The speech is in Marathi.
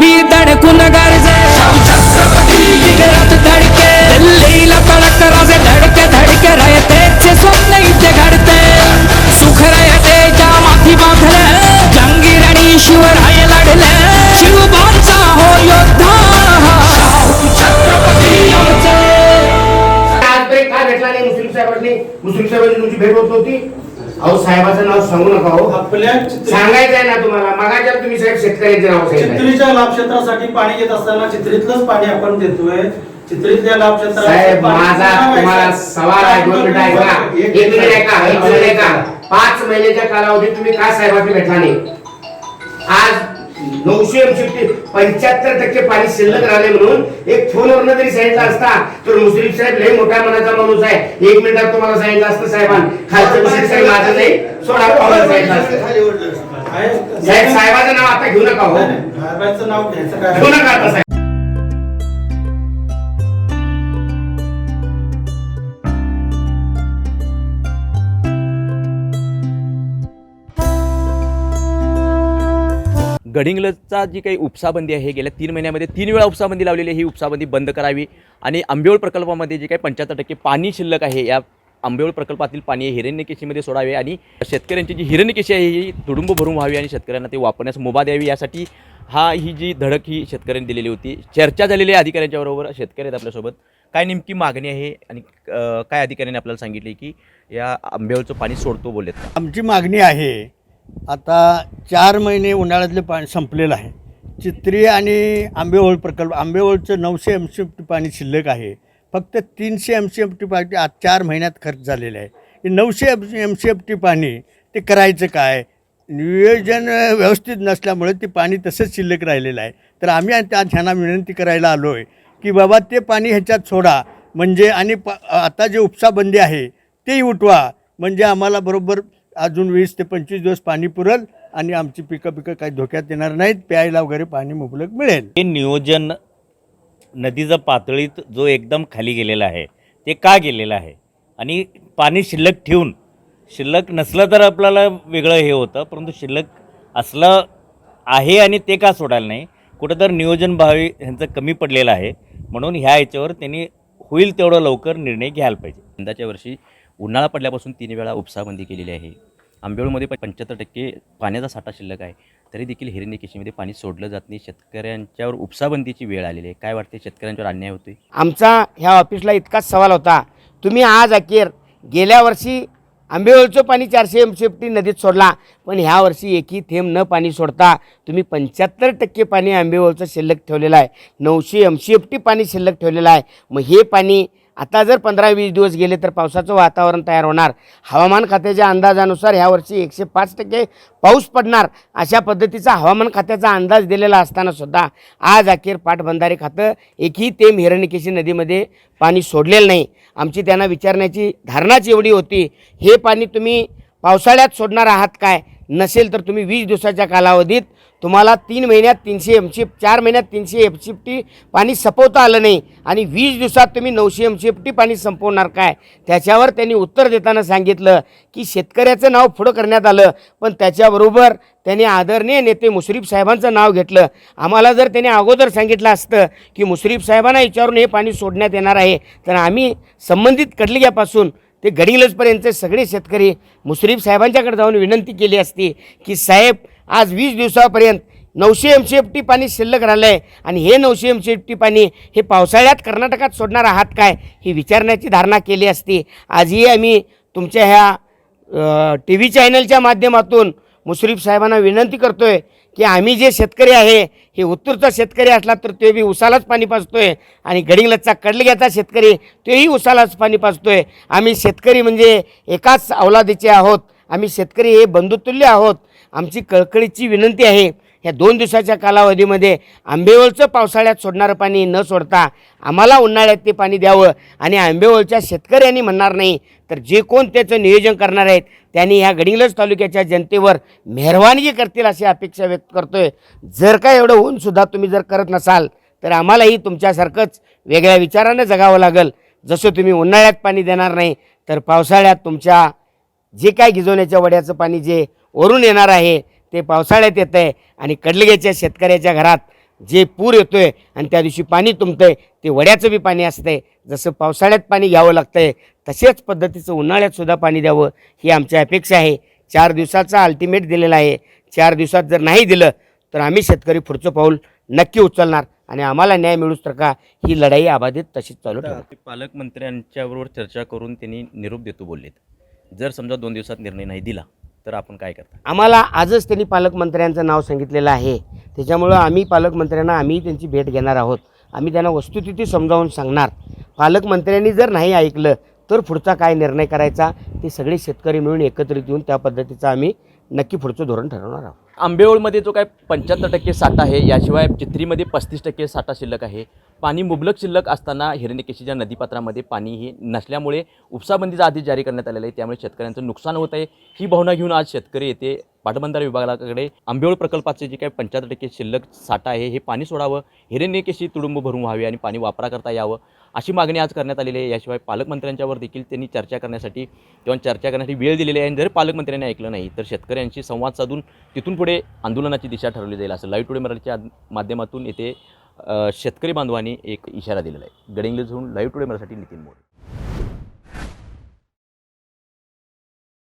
भी धडकून गरजे. जिगरात धडके. दिल्लीला कळक राजे धडके धडके रयतेचे स्वप्न इथे घडते. सुख रयतेच्या माथी बांधले. जंगीर आणि शिवराय लढले. शिवबांचा हो योद्धा. छत्रपती मुस्लिम साहेबांनी. मुस्लिम साहेबांनी तुमची भेट होत. नव्हती अहो साहेबाचं नाव सांगू नका हो आपल्या सांगायचं आहे ना तुम्हाला. मगाच्या तुम्ही साहेब शेतकऱ्यांचे नाव सांगितलं चित्रीच्या लाभ क्षेत्रासाठी पाणी घेत असताना चित्रीतलंच पाणी आपण देतोय. चित्रीतल्या लाभ क्षेत्रात साहेब पाणी माझा पुन्हा तुम्हाला व्हायचं. सवाल आहे दोन मिनिटं ऐका. एक मिनिट ऐका एक मिनिट ऐका. पाच महिन्याच्या कालावधीत तुम्ही का साहेबांनी भेटला नाही? आज नऊशे एमशी पंच्याहत्तर टक्के पाणी शिल्लक राहिले म्हणून एक फोनवरनं जरी सांगितलं असता तर मुस्लिम साहेब लय मोठ्या मनाचा माणूस आहे. एक मिनिटात तुम्हाला सांगितलं असतं साहेबांनी. खालचं मुस्लिम साहेब माझं नाही सोडा पावलं सांगितलं असतं. साहेबाचं नाव आता घेऊ नका हो. घेऊ नका आता साहेब. गडिंग्लजचा जी काही उपसाबंदी आहे गेल्या तीन महिन्यामध्ये तीन वेळा उपसाबंदी लावलेली आहे ही उपसाबंदी बंद करावी. आणि आंबेवळ प्रकल्पामध्ये जे काही पंच्याहत्तर टक्के पाणी शिल्लक आहे या आंबेवळ प्रकल्पातील पाणी हिरण्यकेशीमध्ये सोडावे आणि शेतकऱ्यांची जी हिरण्यकेशी आहे ही तुडुंब भरून व्हावी आणि शेतकऱ्यांना ते वापरण्यास मुभा द्यावी. यासाठी हा ही जी धडक ही शेतकऱ्यांनी दिलेली होती. चर्चा झालेली आहे अधिकाऱ्यांच्याबरोबर शेतकरी आहेत आपल्यासोबत. काय नेमकी मागणी आहे आणि काय अधिकाऱ्यांनी आपल्याला सांगितले की या आंबेवळचं पाणी सोडतो बोललेत? आमची मागणी आहे आता चार महिने उन्हाळ्यातले पाणी संपलेलं आहे. चित्री आणि आंबेओळ प्रकल्प आंबेओळचं नऊशे एम सी एफ टी पाणी शिल्लक आहे. फक्त तीनशे एम सी एफ टी पाणी आज चार महिन्यात खर्च झालेलं आहे. हे नऊशे M M C F T पाणी ते करायचं काय? नियोजन व्यवस्थित नसल्यामुळे ते पाणी तसंच शिल्लक राहिलेलं आहे. तर आम्ही त्या ह्यांना विनंती करायला आलो आहे की बाबा ते पाणी ह्याच्यात सोडा. म्हणजे आणि प आता जे उपसाबंदी आहे तेही उठवा. म्हणजे आम्हाला बरोबर अजून वीस ते पंचवीस दिवस पाणी पुरल आणि आमची पिकं पिकं काही धोक्यात येणार नाहीत. प्यायला वगैरे पाणी मुबलक मिळेल. हे नियोजन नदीचं पातळीत जो एकदम खाली गेलेला आहे ते का गेलेलं आहे? आणि पाणी शिल्लक ठेवून शिल्लक नसलं तर आपल्याला वेगळं हे होतं परंतु शिल्लक असलं आहे आणि ते का सोडायला नाही? कुठं तर नियोजन भावी ह्यांचं कमी पडलेलं आहे. म्हणून ह्या याच्यावर त्यांनी होईल तेवढं लवकर निर्णय घ्यायला पाहिजे. यंदाच्या वर्षी उन्हाळा पडल्यापासून तीन वेळा उपसाबंदी केलेली आहे. आंबेळमध्ये पंच्याहत्तर टक्के पाण्याचा साठा शिल्लक आहे. तरी देखील हिरणिकेशीमध्ये पाणी सोडलं जात नाही. शेतकऱ्यांच्यावर उपसाबंदीची वेळ आलेली आहे. काय वाटते शेतकऱ्यांच्यावर अन्याय होतोय? आमचा ह्या ऑफिसला इतकाच सवाल होता. तुम्ही आज अखेर गेल्या वर्षी आंबेवळचं पाणी चारशे एम सी एफ टी नदीत सोडला. पण ह्या वर्षी एकही थेंब न पाणी सोडता तुम्ही पंच्याहत्तर टक्के पाणी आंबेवळचं शिल्लक ठेवलेलं आहे. नऊशे एम सी एफ टी पाणी शिल्लक ठेवलेलं आहे. मग हे पाणी आता जर पंधरा वीस दिवस गेले तर पावसाचं वातावरण तयार होणार. हवामान खात्याच्या अंदाजानुसार ह्या वर्षी एकशे पाच टक्के पाऊस पडणार. अशा पद्धतीचा हवामान खात्याचा अंदाज दिलेला असताना सुद्धा आज अखेर पाटबंधारे खातं एकही तेम हिरणकेशी नदीमध्ये पाणी सोडलेलं नाही. आमची त्यांना विचारण्याची धारणाच एवढी होती हे पाणी तुम्ही पावसाळ्यात सोडणार आहात काय? नसेल तर तुम्ही वीस दिवसाच्या कालावधीत तुम्हाला तीन महिन्यात तीनशे एम सी चार महिन्यात तीनशे एम सी टी पाणी संपवता आलं नाही. आणि वीस दिवसात तुम्ही नऊशे एम सी टी पाणी संपवणार काय? त्याच्यावर त्यांनी उत्तर देताना सांगितलं की शेतकऱ्याचं नाव पुढं करण्यात आलं. पण त्याच्याबरोबर त्यांनी आदरणीय नेते मुश्रीफ साहेबांचं नाव घेतलं. आम्हाला जर त्यांनी अगोदर सांगितलं असतं की मुश्रीफ साहेबांना विचारून हे पाणी सोडण्यात येणार आहे तर आम्ही संबंधित कडलिग्यापासून ते गडिंग्लजपर्यंतचे सगळे शेतकरी मुश्रीफ साहेबांच्याकडे जाऊन विनंती केली असती की साहेब आज वीस दिवसापर्यंत नऊशे एम सी एफ टी पाणी शिल्लक राहिलं आहे आणि हे नऊशे एम सी एफ टी पाणी हे पावसाळ्यात कर्नाटकात सोडणार आहात काय ही विचारण्याची धारणा केली असती. आजही आम्ही तुमच्या ह्या टी व्ही चॅनलच्या माध्यमातून मुश्रीफ साहेबांना विनंती करतो आहे की आम्ही जे शेतकरी आहे हे उत्तरचा शेतकरी असला तर ते बी उसालाच पाणी पाजतोय. आणि गडिंगलजचा कडलग्याचा शेतकरी तेही उसालाच पाणी पाजतोय. आम्ही शेतकरी म्हणजे एकाच अवलादीचे आहोत. आम्ही शेतकरी हे बंधुतुल्य आहोत. आमची कळकळीची विनंती आहे या दोन दिवसाच्या कालावधीमध्ये आंबेवळचं पावसाळ्यात सोडणारं पाणी न सोडता आम्हाला उन्हाळ्यात ते पाणी द्यावं. आणि आंबेवळच्या शेतकऱ्यांनी म्हणणार नाही तर जे कोण त्याचं नियोजन करणार आहेत त्यांनी ह्या गडिंगलज तालुक्याच्या जनतेवर मेहरवानगी करतील अशी अपेक्षा व्यक्त करतोय. जर का एवढं होऊनसुद्धा तुम्ही जर करत नसाल तर आम्हालाही तुमच्यासारखंच वेगळ्या विचारानं जगावं लागेल. जसं तुम्ही उन्हाळ्यात पाणी देणार नाही तर पावसाळ्यात तुमच्या जे काय गिजवण्याच्या वड्याचं पाणी जे वरून येणार आहे. ते पावसाळ्यात येतं आहे आणि कडलगेच्या शेतकऱ्याच्या घरात जे पूर येतो आहे आणि त्या दिवशी पाणी तुंबतं आहे ते वड्याचं बी पाणी असतं आहे जसं पावसाळ्यात पाणी घ्यावं लागतं आहे तसेच पद्धतीचं उन्हाळ्यातसुद्धा पाणी द्यावं ही आमची अपेक्षा आहे. चार दिवसाचा अल्टिमेट दिलेला आहे. चार दिवसात जर नाही दिलं तर आम्ही शेतकरी पुढचं पाऊल नक्की उचलणार आणि आम्हाला न्याय मिळूच तर का? ही लढाई आबाधित तशीच चालू ठेवणार. ते पालकमंत्र्यांच्याबरोबर चर्चा करून त्यांनी निरोप देतो बोललेत. जर समजा दोन दिवसात निर्णय नाही दिला तर आपण काय करता? आम्हाला आजच त्यांनी पालकमंत्र्यांचं नाव सांगितलेलं आहे. त्याच्यामुळं आम्ही पालकमंत्र्यांना आम्ही त्यांची भेट घेणार आहोत. आम्ही त्यांना वस्तुस्थिती समजावून सांगणार. पालकमंत्र्यांनी जर नाही ऐकलं तर पुढचा काय निर्णय करायचा ते सगळे शेतकरी मिळून एकत्रित येऊन त्या पद्धतीचं आम्ही नक्की पुढचं धोरण ठरवणार आहोत. आंबेओळमध्ये जो काय पंच्याहत्तर टक्के साठा आहे याशिवाय चित्रीमध्ये पस्तीस टक्के साठा शिल्लक आहे. पाणी मुबलक शिल्लक असताना हिरण्यकेशीच्या नदीपात्रामध्ये पाणी हे नसल्यामुळे उपसाबंदीचा आदेश जारी करण्यात आलेला आहे. त्यामुळे शेतकऱ्यांचं नुकसान होत आहे. ही भावना घेऊन आज शेतकरी येथे पाटबंधारे विभागाकडे आंबेवळ प्रकल्पाचे जे काही पंच्याहत्तर टक्के शिल्लक साठा आहे हे पाणी सोडावं हिरण्यकेशी तुडुंब भरून व्हावे आणि पाणी वापराकरता यावं अशी मागणी आज करण्यात आलेली आहे. याशिवाय पालकमंत्र्यांच्यावर देखील त्यांनी चर्चा करण्यासाठी किंवा चर्चा करण्यासाठी वेळ दिलेली आहे. आणि जर पालकमंत्र्यांनी ऐकलं नाही तर शेतकऱ्यांशी संवाद साधून तिथून पुढे आंदोलनाची दिशा ठरवली जाईल. असं लाईव्ह टुडे मराठीच्या माध्यमातून येथे शेतकरी बांधवांनी एक इशारा दिलेला आहे. गडिंग्लजहून लाईव्ह टुडे मराठी नितीन मोरे.